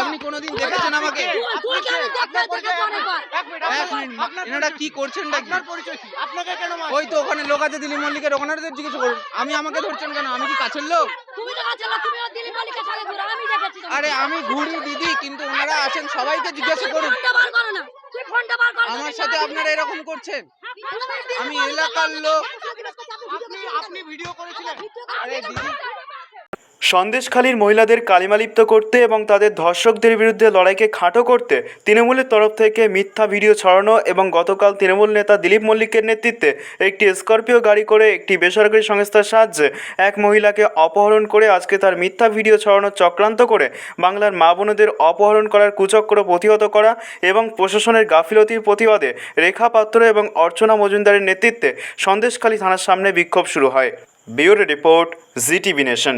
আপনি কোনোদিন দেখেছেন আমাকে? এনারা কি করছেন ওই তো ওখানে লোক আছে দিলীপ মল্লিকের। ওখানে জিজ্ঞেস করুন। আমি আমাকে ধরছেন কেন? আমি কি কাছের লোক। আরে আমি ঘুরি দিদি কিন্তু ওনারা আছেন সবাইকে জিজ্ঞাসা করুন। আমার সাথে আপনারা এরকম করছেন? আমি এলাকার লোক। ভিডিও করেছিলেন। আরে দিদি সন্দেশখালীর মহিলাদের কালিমালিপ্ত করতে এবং তাদের ধর্ষকদের বিরুদ্ধে লড়াইকে খাটো করতে তৃণমূলের তরফ থেকে মিথ্যা ভিডিও ছড়ানো এবং গতকাল তৃণমূল নেতা দিলীপ মল্লিকের নেতৃত্বে একটি স্করপিও গাড়ি করে একটি বেসরকারি সংস্থার সাহায্যে এক মহিলাকে অপহরণ করে আজকে তার মিথ্যা ভিডিও ছড়ানোর চক্রান্ত করে বাংলার মা বোনদের অপহরণ করার কুচক্র প্রতিহত করা এবং প্রশাসনের গাফিলতির প্রতিবাদে রেখা পাত্র এবং অর্চনা মজুমদারের নেতৃত্বে সন্দেশখালী থানার সামনে বিক্ষোভ শুরু হয়। Bureau report Zee TV nation